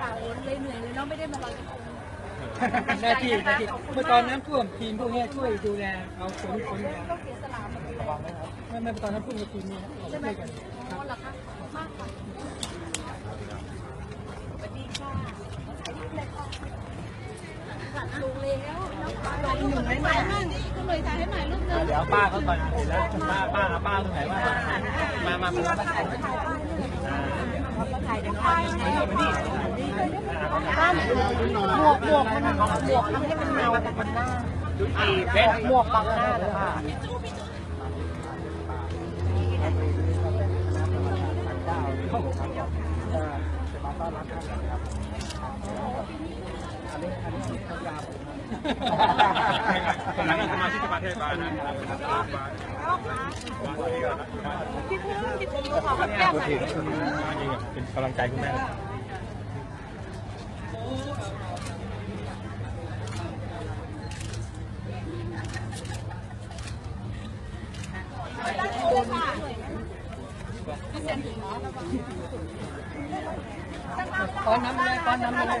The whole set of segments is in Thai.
ข่าวเลยเหนื่อยเลยเนาะไม่ได้มาลอยกระทงหน้าที่หน้าที่เมื่อตอนน้ำท่วมทีมพวกนี้ช่วยดูแลเอาฝนฝนต้องเสียสละหมดเลยไม่ไม่ตอนน้ำท่วมกับทีมนี้ใช่ไหมช่วยกันอ๋อเหรอคะมากค่ะสวัสดีค่ะถ่ายรูปเลยค่ะลงแล้วแล้วถ่ายรูปกับถ่ายมั่งก็เลยถ่ายให้หน่อยรูปนึงเดี๋ยวป้าเขาก่อนเห็นแล้วป้าป้าป้าตรงไหนบ้ามามามาถ่ายถ่าย ถ่ายเดี๋ยวถ่ายบ้านหมวกหมวกมันหมวกทำให้มันเงาแต่มันหน้าจุดอีเพชรหมวกบังหน้าเลยค่ะ ตอนนั้นสมาชิกสภาเทศบาลนะ พี่พุ่งพี่พุ่งขอแก้มหน่อยเป็นกำลังใจคุณแม่ตอนน้ำเลยตอนน้ำเลย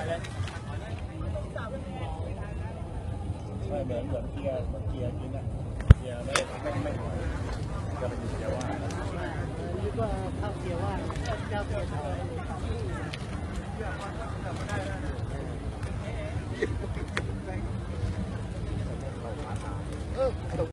ไม่เหมือนเหมือนเกียร์เหมือนเกียร์จริงอะเกียร์ไม่ไม่ไม่ถอยจะเป็นเกียร์ว่านี่ก็เข้าเกียร์ว่าเจ้าเกียร์